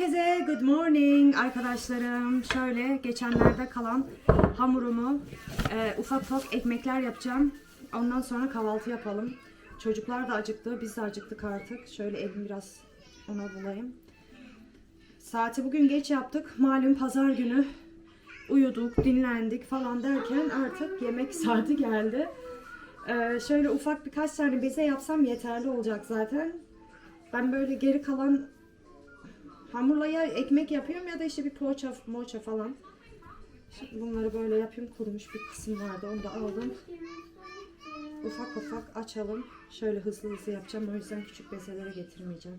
Herkese good morning arkadaşlarım. Şöyle geçenlerde kalan hamurumu e, ufak ufak ekmekler yapacağım. Ondan sonra kahvaltı yapalım. Çocuklar da acıktı, biz de acıktık artık. Şöyle elimi biraz ona bulayım. Saati bugün geç yaptık. Malum pazar günü uyuduk, dinlendik falan derken artık yemek saati geldi. Ee, şöyle ufak birkaç tane beze yapsam yeterli olacak zaten. Ben böyle geri kalan hamurla ya ekmek yapıyorum ya da işte bir poğaça, moça falan. Şimdi bunları böyle yapayım. Kurumuş bir kısım vardı. Onu da aldım. Ufak ufak açalım. Şöyle hızlı hızlı yapacağım. O yüzden küçük bezelere getirmeyeceğim.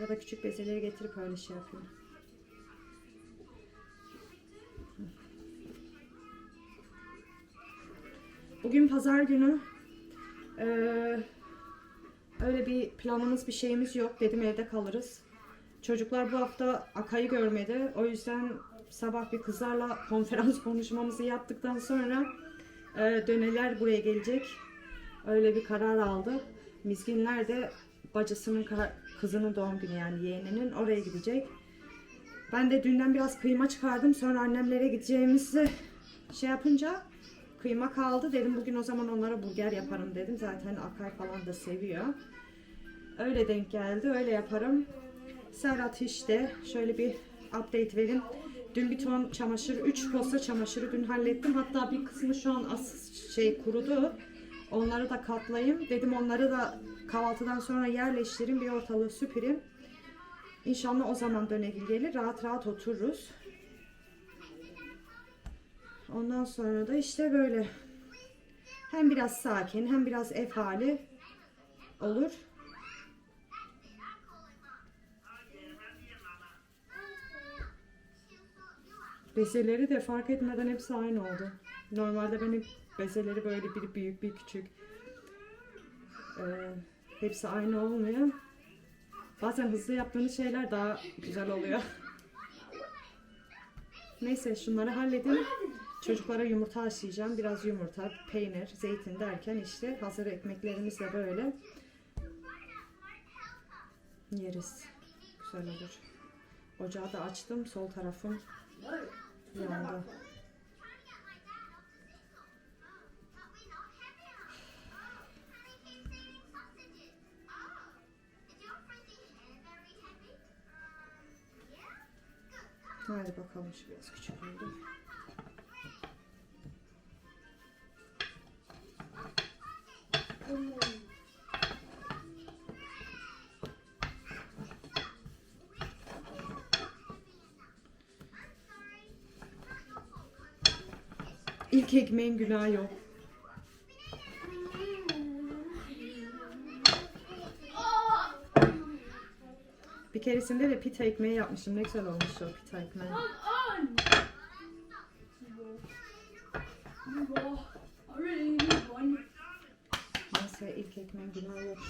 Ya da küçük bezeleri getirip öyle şey yapayım. Bugün pazar günü. Ee, öyle bir planımız bir şeyimiz yok. Dedim evde kalırız. Çocuklar bu hafta Akay'ı görmedi. O yüzden sabah bir kızlarla konferans konuşmamızı yaptıktan sonra e, döneler buraya gelecek. Öyle bir karar aldı. Mizginler de bacısının kızının doğum günü yani yeğeninin oraya gidecek. Ben de dünden biraz kıyma çıkardım. Sonra annemlere gideceğimizi şey yapınca kıyma kaldı. Dedim bugün o zaman onlara burger yaparım dedim. Zaten Akay falan da seviyor. Öyle denk geldi. Öyle yaparım. Serhat işte şöyle bir update vereyim. Dün bir ton çamaşır, 3 posta çamaşırı dün hallettim. Hatta bir kısmı şu an as şey kurudu. Onları da katlayayım. Dedim onları da kahvaltıdan sonra yerleştireyim. Bir ortalığı süpüreyim. İnşallah o zaman dönegil gelir. Rahat rahat otururuz. Ondan sonra da işte böyle hem biraz sakin hem biraz ev hali olur. Bezeleri de fark etmeden hepsi aynı oldu. Normalde benim bezeleri böyle biri büyük bir küçük. Ee, hepsi aynı olmuyor. Bazen hızlı yaptığınız şeyler daha güzel oluyor. Neyse şunları halledeyim. Çocuklara yumurta haşlayacağım. Biraz yumurta, peynir, zeytin derken işte hazır ekmeklerimiz de böyle yeriz. Güzel olur. Ocağı da açtım. Sol tarafım yandı. Hadi bakalım şu biraz küçük oldu. İlk ekmeğin günahı yok. Bir keresinde de pita ekmeği yapmışım. Ne güzel olmuş o pita ekmeği.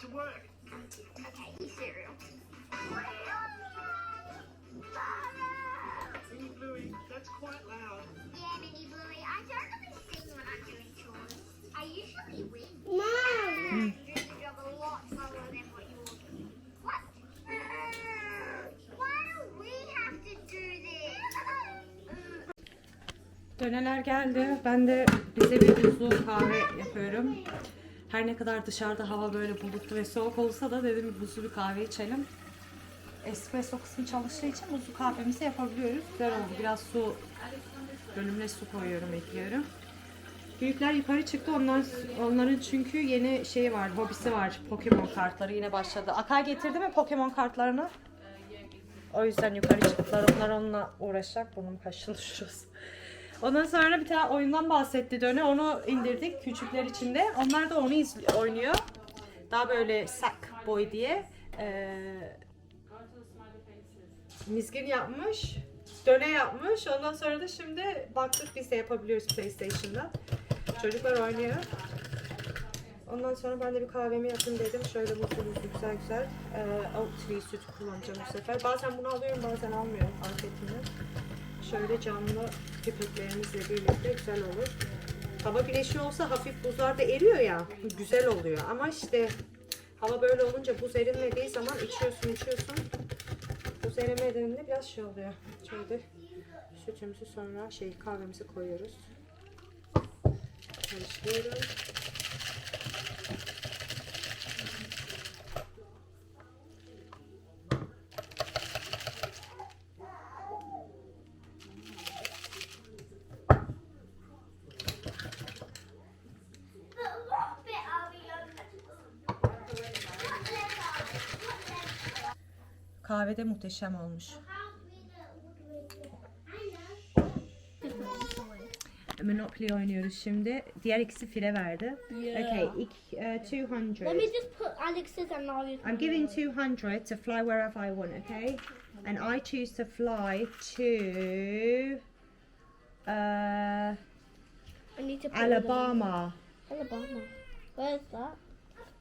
to work. Okay, cereal. Minnie Bluey, that's quite loud. Yeah, Minnie Bluey, I don't really sing when I'm doing chores. I usually win. Mom! You do your job a lot slower than what you're doing. What? Why do we have to do this? Döneler geldi. Ben de bize bir buzlu kahve yapıyorum. Her ne kadar dışarıda hava böyle bulutlu ve soğuk olsa da dedim buzlu bir kahve içelim. Espresso kısmı çalıştığı için buzlu kahvemizi yapabiliyoruz. Güzel oldu. Biraz su bölümüne su koyuyorum, ekliyorum. Büyükler yukarı çıktı. Onlar onların çünkü yeni şeyi var, hobisi var. Pokemon kartları yine başladı. Akay getirdi mi Pokemon kartlarını? O yüzden yukarı çıktılar. Onlar onunla uğraşacak. Bunun kaşını. Ondan sonra bir tane oyundan bahsetti Döne. Onu indirdik küçükler için de. Onlar da onu oynuyor. Daha böyle sack boy diye. Ee, Mizgin yapmış. Döne yapmış. Ondan sonra da şimdi baktık biz de yapabiliyoruz PlayStation'da. Çocuklar oynuyor. Ondan sonra ben de bir kahvemi yapayım dedim. Şöyle mutlu mutlu güzel güzel. Ee, Oatly süt kullanacağım bu sefer. Bazen bunu alıyorum bazen almıyorum afiyetimle. Şöyle canlı pipetlerimizle birlikte güzel olur. Hava güneşi olsa hafif buzlar da eriyor ya. Güzel oluyor. Ama işte hava böyle olunca buz erinmediği zaman içiyorsun içiyorsun. Buz erimediğinde biraz şey oluyor. Şöyle sütümüzü sonra şey kahvemizi koyuyoruz. Karıştırıyorum. Kahve de muhteşem olmuş. Monopoly oynuyoruz şimdi. Diğer ikisi fire verdi. Okay, ilk, uh, 200. Let me just put Alex's and Naria's. I'm giving 200 to fly wherever I want, okay? And I choose to fly to uh, I need to put Alabama. Alabama. Where's that?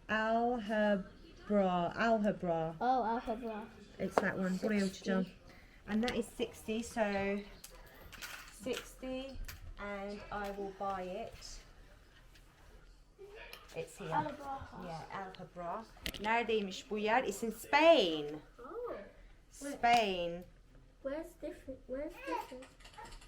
Alhambra. Alhambra. Oh, Alhambra. It's that one. Buraya uçacağım. And that is 60, so 60 and I will buy it. It's here. Yeah, Alhambra. Neredeymiş bu yer? It's in Spain. Oh. Spain. Where's different? Where's different?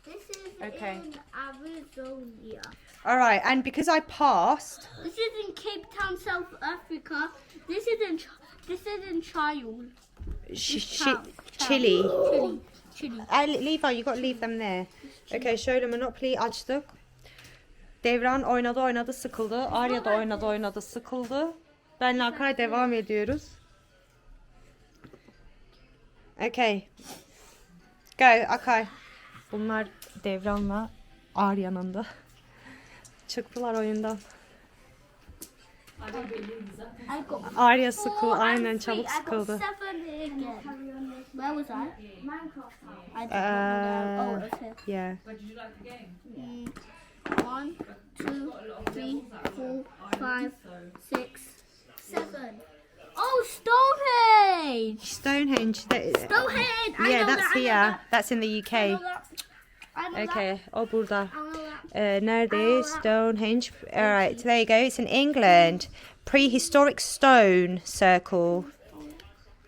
This is Okay. in Arizona. All right, and because I passed, This is in Cape Town, South Africa. This is in Ch- this is in Child. Sh- sh- Town. Chile. Chile. Chile. Uh, Levi, you got to leave them there. Okay, şöyle Monopoly açtık. Devran oynadı oynadı sıkıldı. Arya da oynadı oynadı sıkıldı. Benle Akay devam ediyoruz. Okay. Go Akay. Bunlar Devran'la Arya'nın da. Çıktılar oyundan. I got Arya sıkıldı. four and Aynen three. çabuk I got sıkıldı. seven again. Where was I? Minecraft. I did not know. Uh, Oh, it was here. Yeah. Mm, one, two, three, four, five, six, seven. Oh, Stonehenge! Stonehenge. that- Stonehenge! I Yeah, know that's that, I know here. that. That's in the I UK. know that. I know Okay, o burada. That. That. Uh, neredeyiz? Stonehenge. All right, there you go. It's in England. Prehistoric stone circle.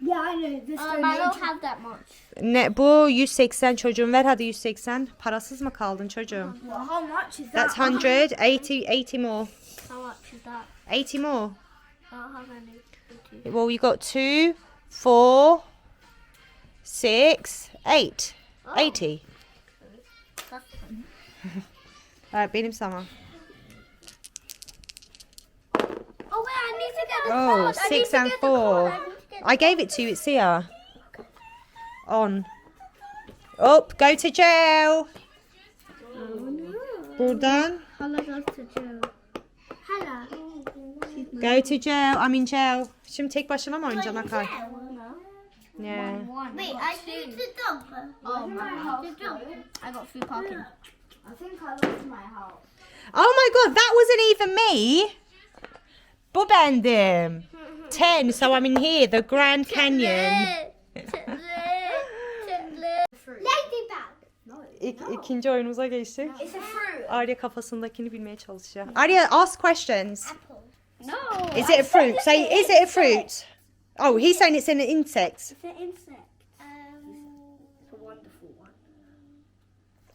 Yeah, I know. This um, I don't have that much. Ne bu 180 çocuğum ver hadi 180. Parasız mı kaldın çocuğum? Well, how much is That's 100. 80 80 more. How much is that? 80 more. I don't have any. Well, you got 2 4 6 8. 80. That's Evet benim zaman. Oh wait, I need to get the Oh, card. I six and four. I need to get I gave it to you. It's here. On. Up. Go to jail. Oh, Buradan. Hala goes to jail. Hala. Go to jail. I'm in jail. Şimdi tek başına mı oynayacaksın Akay? No. Yeah. Wait, I need to dump. Oh my house. I got free parking. I think I lost my house. Oh my god, that wasn't even me. Bu bendim. Ten, so I'm in here, the Grand Canyon. Ladybug. İk, ikinci oyunumuza geçtik. It's a fruit. Arya kafasındakini bilmeye çalışıyor. Arya, ask questions. Apple. No. Is it a fruit? Say, is it a fruit? Oh, he's saying it's an insect. It's an insect.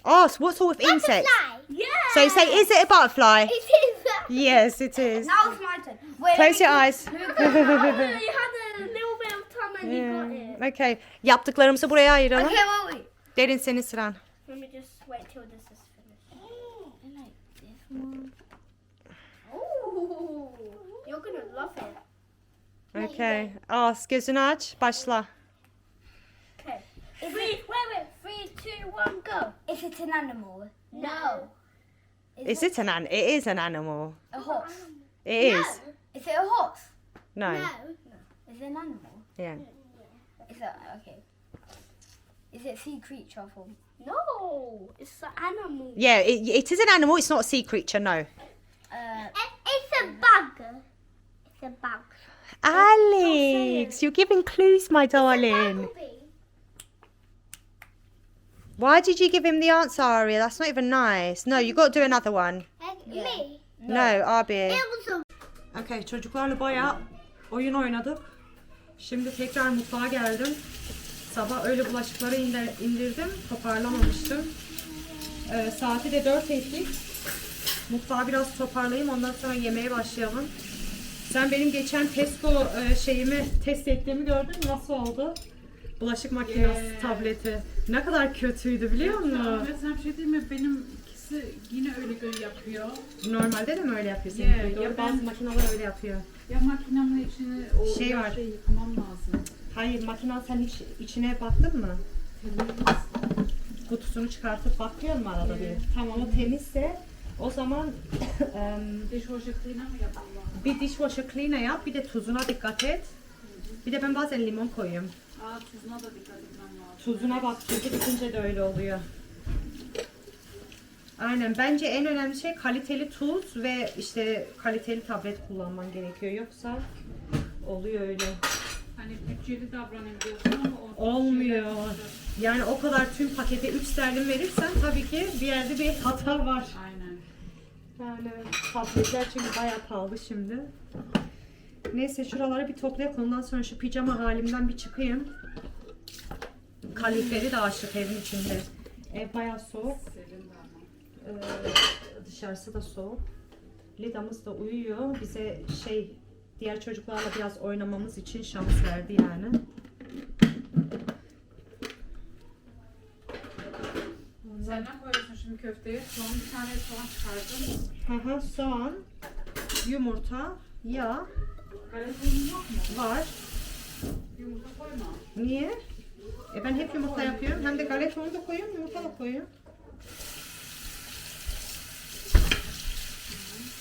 asked what sort of insect. Yeah. So say, is it a butterfly? It is. Yes, it is. Now it's my turn. Wait, Close your eyes. Yeah. Okay. Yaptıklarımızı buraya ayıralım. Okay, wait, wait. Derin senin sıran. Let me just wait till this is Okay. As gözünü aç. Başla. Okay. Wait, wait, wait. Three, two, one, go. Is it an animal? No. Is it an an? It is an animal. a horse? It is. Is it a horse? No. Is it an animal? Yeah. Is it okay? Is it a sea creature form? No, it's an animal. Yeah, it, it is an animal. It's not a sea creature. No. Uh, It's a bug. It's a bug. Alex, you're giving clues, my darling. Bumblebee. Why did you give him the answer, Aria? That's not even nice. No, you got to do another one. Yeah. me. No, Abi. It was a Okay, çocuklarla bayağı oyun oynadık. Şimdi tekrar mutfağa geldim. Sabah öyle bulaşıkları indir- indirdim. Toparlamamıştım. Ee, saati de 4 ettik. Mutfağı biraz toparlayayım. Ondan sonra yemeğe başlayalım. Sen benim geçen Tesco e, şeyimi test ettiğimi gördün mü? Nasıl oldu? Bulaşık makinesi, Yeah. tableti. Ne kadar kötüydü biliyor musun? Ve sana bir şey diyeyim mi? Benimkisi yine öyle yapıyor. Normalde de mi öyle yapıyor Yeah, senin? ya Doğru, bazı ben- makineler öyle yapıyor. Ya makinemin içine o Şey şey var. şeyi yıkamam lazım. Hayır, makinen sen hiç içine baktın mı? Temiz. kutusunu çıkartıp bakıyor mu arada bir? Tamam o temizse o zaman em, Dishwasher cleaner mı yapıyorlar? bir dishwasher cleaner yap bir de tuzuna dikkat et. Bir de ben bazen limon koyuyorum. Aa tuzuna da dikkat etmem lazım. Tuzuna bak tuzu bitince de öyle oluyor. Aynen bence en önemli şey kaliteli tuz ve işte kaliteli tablet kullanman gerekiyor yoksa oluyor öyle. Hani bütçeli davranayım diyorsun ama Olmuyor. Yani o kadar tüm pakete 3 sterlin verirsen tabii ki bir yerde bir hata var. Aynen. Yani tabletler çünkü bayağı pahalı şimdi. Neyse şuraları bir toplayak ondan sonra şu pijama halimden bir çıkayım. Kaliferi de açtık evin içinde. Ev bayağı soğuk. Ee, dışarısı da soğuk. Lidamız da uyuyor. Bize şey diğer çocuklarla biraz oynamamız için şans verdi yani. Sen ne koyuyorsun şimdi köfteye? Son bir tane soğan çıkardım. Hı hı, soğan, yumurta, yağ Galetinin yok mu? var. Yumurta koyma. Niye? E ben hep yumurta yapıyorum. Hem de galeta onu da koyuyorum, yumurta da koyuyorum.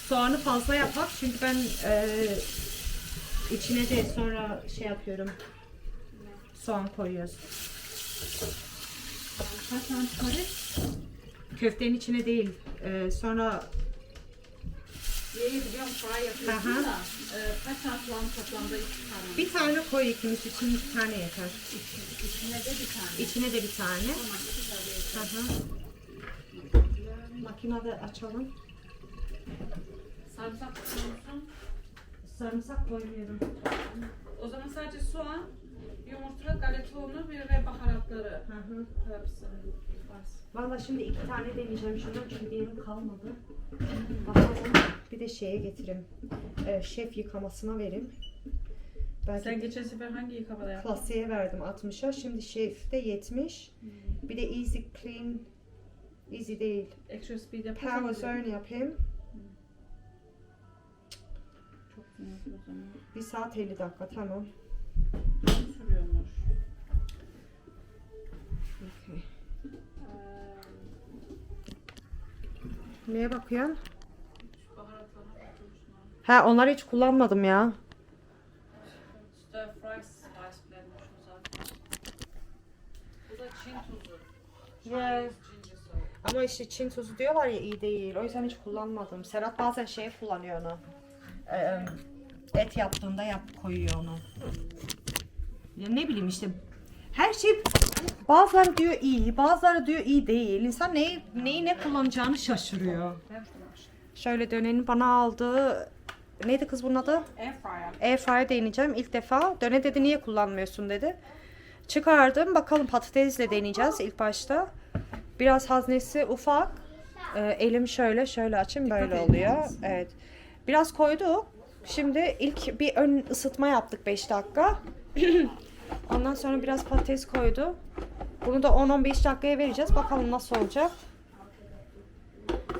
Soğanı fazla yapak çünkü ben e, içine de sonra şey yapıyorum. Soğan koyuyoruz. Kaç tane çıkarayım? Köftenin içine değil. E, sonra Yeği biliyorum fry yapıyorsun da. E, kaç tane soğan toplamda iki tane. bir tane koy ikimiz için bir tane yeter. İçine de bir tane. İçine de bir tane. Tamam iki tane yeter. Hı hı. Makinede açalım. Sarımsak koyuyor musun? Sarımsak koymuyorum. O zaman sadece soğan, yumurta, galeta unu ve baharatları. Hı hı. Hepsini. Valla şimdi iki tane deneyeceğim şundan çünkü diğerim kalmadı. Bakalım bir de şeye getireyim. Ee, şef yıkamasına vereyim. Belki Sen geçen sefer hangi yıkamada yaptın? klasiğe verdim 60'a. Şimdi şefte 70. Bir de easy clean easy değil. Extra speed Power yaparsan zone yapayım. çok iyi o zaman. 1 saat 50 dakika tamam. Uzun sürüyormuş. Okay. Neye bakıyorsun? Ha onları hiç kullanmadım ya. Soap. Ama işte Çin tuzu diyorlar ya iyi değil. O yüzden hiç kullanmadım. Serhat bazen şey kullanıyor onu. Ee, et yaptığında yap koyuyor onu. Ya ne bileyim işte her şey bazıları diyor iyi, bazıları diyor iyi değil. İnsan neyi, neyi ne kullanacağını şaşırıyor. Şöyle dönenin bana aldığı neydi kız bunun adı? Air fryer. Airfryer deneyeceğim ilk defa. Döne dedi niye kullanmıyorsun dedi. Çıkardım. Bakalım patatesle deneyeceğiz ilk başta. Biraz haznesi ufak. Ee, elim şöyle şöyle açayım böyle oluyor. Evet. Biraz koyduk. Şimdi ilk bir ön ısıtma yaptık 5 dakika. Ondan sonra biraz patates koydu. Bunu da 10-15 dakikaya vereceğiz. Bakalım nasıl olacak.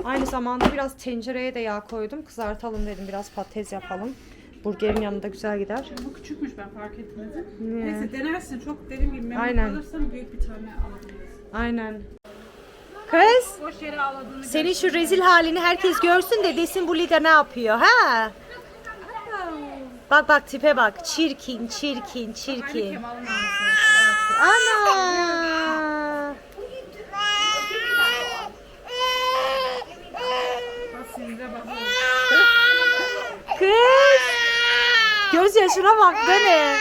Aynı zamanda biraz tencereye de yağ koydum. Kızartalım dedim. Biraz patates yapalım. Burgerin yanında güzel gider. Bu küçükmüş ben fark etmedim. Ne? Neyse denersin. Çok derin bir memnun Aynen. kalırsan büyük bir tane alabiliriz. Aynen. Kız, Boş yere ağladığını senin şu rezil halini herkes görsün de desin bu lider ne yapıyor ha? Bak bak tipe bak. Çirkin, çirkin, çirkin. Ana! Bak sinire bak. Kız! Göz yaşına bak dene.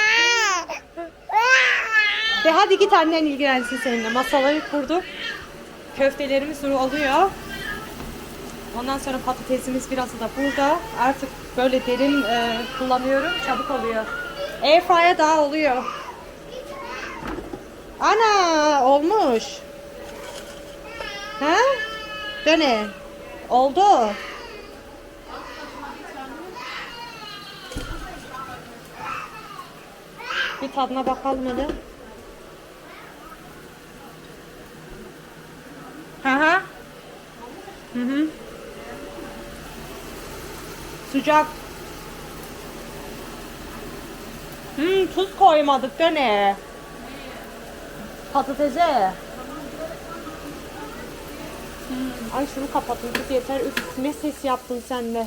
Ve hadi git annen ilgilensin seninle. Masaları kurduk. Köftelerimiz oluyor. Ondan sonra patatesimiz biraz da burada. Artık böyle derin e, kullanıyorum. Çabuk oluyor. Airfryer'a daha oluyor. Ana olmuş. Ha? Döne. Oldu. Bir tadına bakalım hadi. Hı hı. Hı hı. Sıcak. Hmm, tuz koymadık da ne? Patatese. Ay şunu kapatın kız yeter. Üf, ne ses yaptın sen de.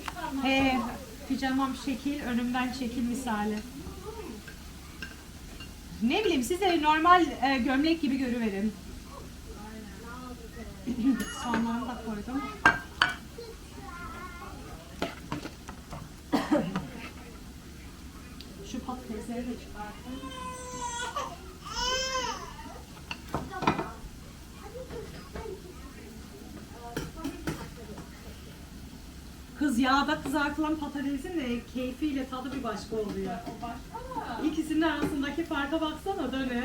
He, pijamam şekil, önümden şekil misali. Ne bileyim size normal e, gömlek gibi görüverin. Soğanlarını da koydum. Şu patatesleri de çıkarttım. Kız yağda kızartılan patatesin de keyfiyle tadı bir başka oluyor. İkisinin arasındaki farka baksana döne.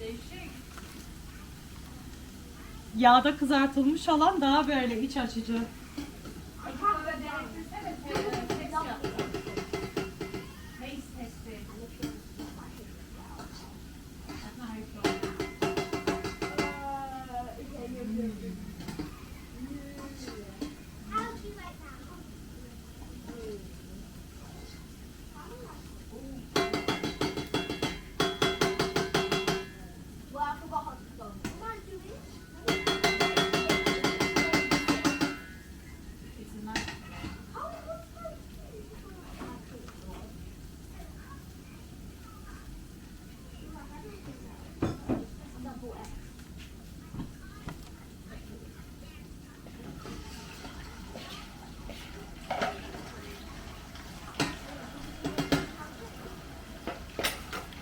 Değişik. Yağda kızartılmış olan daha böyle iç açıcı.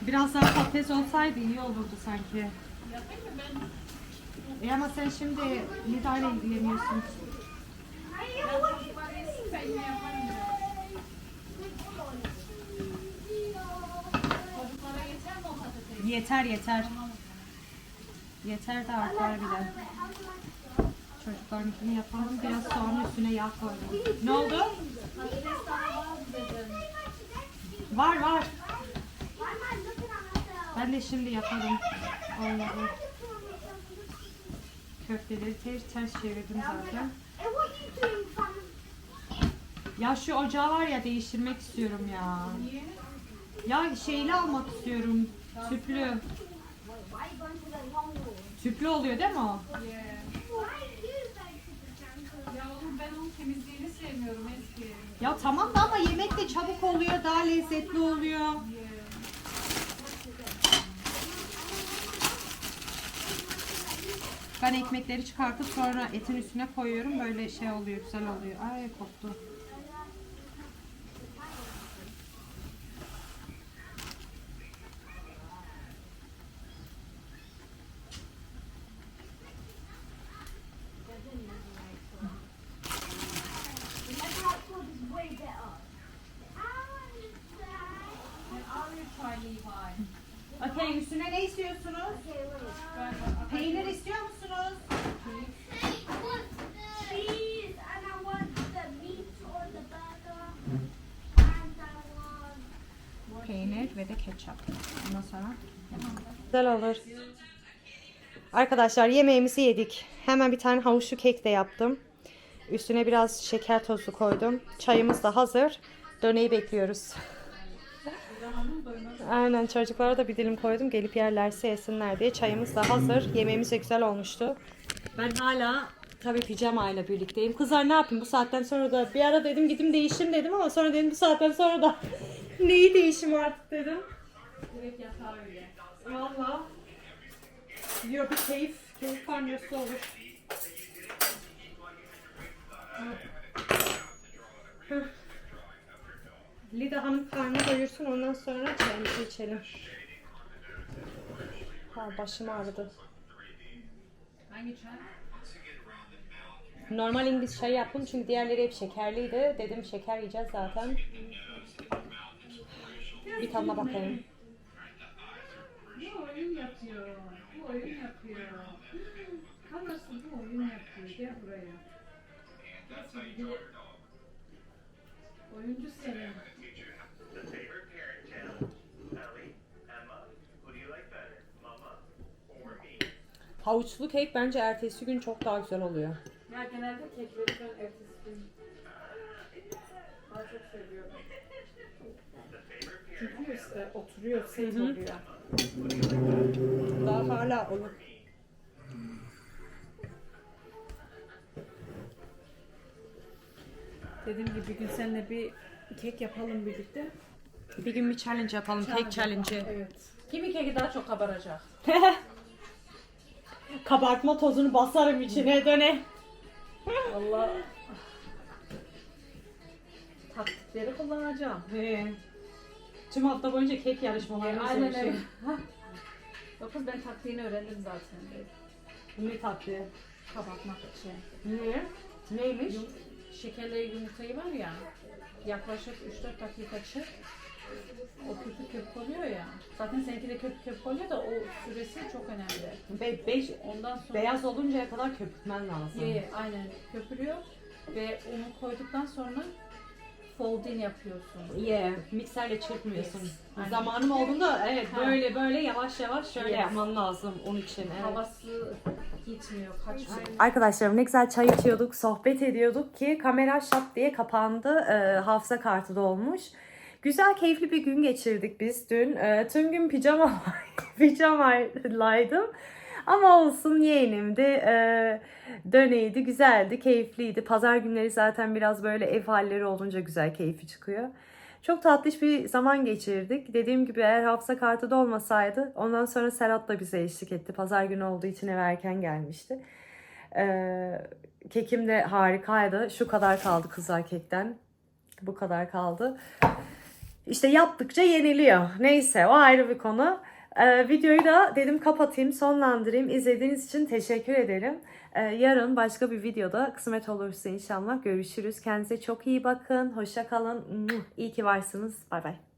Biraz daha patates olsaydı iyi olurdu sanki. E ama sen şimdi Nida ile ilgileniyorsun. Yeter yeter. Yeter de artar bile. Çocuklarınkini yapalım. Biraz soğanın üstüne yağ koydum. Ne oldu? Var var. Why am I looking şimdi yaparım. Olmadı. Köfteleri ters ters çevirdim zaten. Ya şu ocağı var ya değiştirmek istiyorum ya. Ya şeyli almak istiyorum. Tüplü. Tüplü oluyor değil mi o? Ya oğlum. Ya tamam da ama yemek de çabuk oluyor, daha lezzetli oluyor. Ben ekmekleri çıkartıp sonra etin üstüne koyuyorum. Böyle şey oluyor, güzel oluyor. Ay koptu. Levi. Okey üstüne ne istiyorsunuz? Peynir istiyor musunuz? Hey, I want cheese and I want the meat on the burger. And I want Peynir ve de ketçap. Ondan sonra Güzel olur. Arkadaşlar yemeğimizi yedik. Hemen bir tane havuçlu kek de yaptım. Üstüne biraz şeker tozu koydum. Çayımız da hazır. Döneyi bekliyoruz. Aynen çocuklara da bir dilim koydum. Gelip yerlerse yesinler diye. Çayımız da hazır. Yemeğimiz de güzel olmuştu. Ben hala tabii pijamayla birlikteyim. Kızlar ne yapayım bu saatten sonra da bir ara dedim gidim değişim dedim ama sonra dedim bu saatten sonra da neyi değişim artık dedim. Direkt yatağa öyle. Valla. Yok bir keyif, keyif banyosu olur. Hı. Lida Hanım karnı doyursun ondan sonra çayımızı içelim. Ha, başım ağrıdı. Hangi çay? Normal İngiliz çayı yaptım çünkü diğerleri hep şekerliydi. Dedim şeker yiyeceğiz zaten. Bir tadına bakayım. Bu oyun yapıyor. Bu oyun yapıyor. Anası bu oyun yapıyor. Gel buraya. Oyuncu senin. Havuçlu kek bence ertesi gün çok daha güzel oluyor. Ya genelde kekleri ben ertesi gün daha çok seviyorum. Çünkü oturuyor, safe oluyor. Daha hala olur. Dediğim gibi bir gün seninle bir kek yapalım birlikte. Bir gün bir challenge yapalım. Kek challenge'ı. Evet. Kimin keki daha çok kabaracak? Kabartma tozunu basarım içine döne. Allah taktikleri kullanacağım. He. Tüm hafta boyunca kek yarışmaları Aynen öyle. Yok kız ben taktiğini öğrendim zaten. Ne tatlı. Kapatmak için. Ne? Neymiş? Yum, şekerle yumurtayı var ya yaklaşık 3-4 dakika çır. O köpük köpük oluyor ya. Zaten seninki de köpük köpük oluyor da o süresi çok önemli. Be beş, Ondan sonra beyaz oluncaya kadar köpürtmen lazım. Ye, ye, aynen köpürüyor ve unu koyduktan sonra folding yapıyorsun. Ye, mikserle çırpmıyorsun. Yes. Aynen. Zamanım olduğunda evet Ha. böyle böyle yavaş yavaş şöyle Yes. yapman lazım onun için. Evet. Havası gitmiyor, kaçmıyor. Arkadaşlarım ne güzel çay içiyorduk, sohbet ediyorduk ki kamera şap diye kapandı. Ee, hafıza kartı dolmuş. Güzel, keyifli bir gün geçirdik biz dün. Ee, tüm gün pijama pijamaylaydım. Ama olsun yeğenimdi. Ee, döneydi, güzeldi, keyifliydi. Pazar günleri zaten biraz böyle ev halleri olunca güzel, keyfi çıkıyor. Çok tatlış bir zaman geçirdik. Dediğim gibi eğer hafıza kartı da olmasaydı ondan sonra Serhat da bize eşlik etti. Pazar günü olduğu için eve erken gelmişti. Ee, kekim de harikaydı. Şu kadar kaldı kızlar kekten. Bu kadar kaldı. İşte yaptıkça yeniliyor. Neyse o ayrı bir konu. Ee, videoyu da dedim kapatayım, sonlandırayım. İzlediğiniz için teşekkür ederim. Ee, yarın başka bir videoda kısmet olursa inşallah görüşürüz. Kendinize çok iyi bakın. Hoşça kalın. İyi ki varsınız. Bay bay.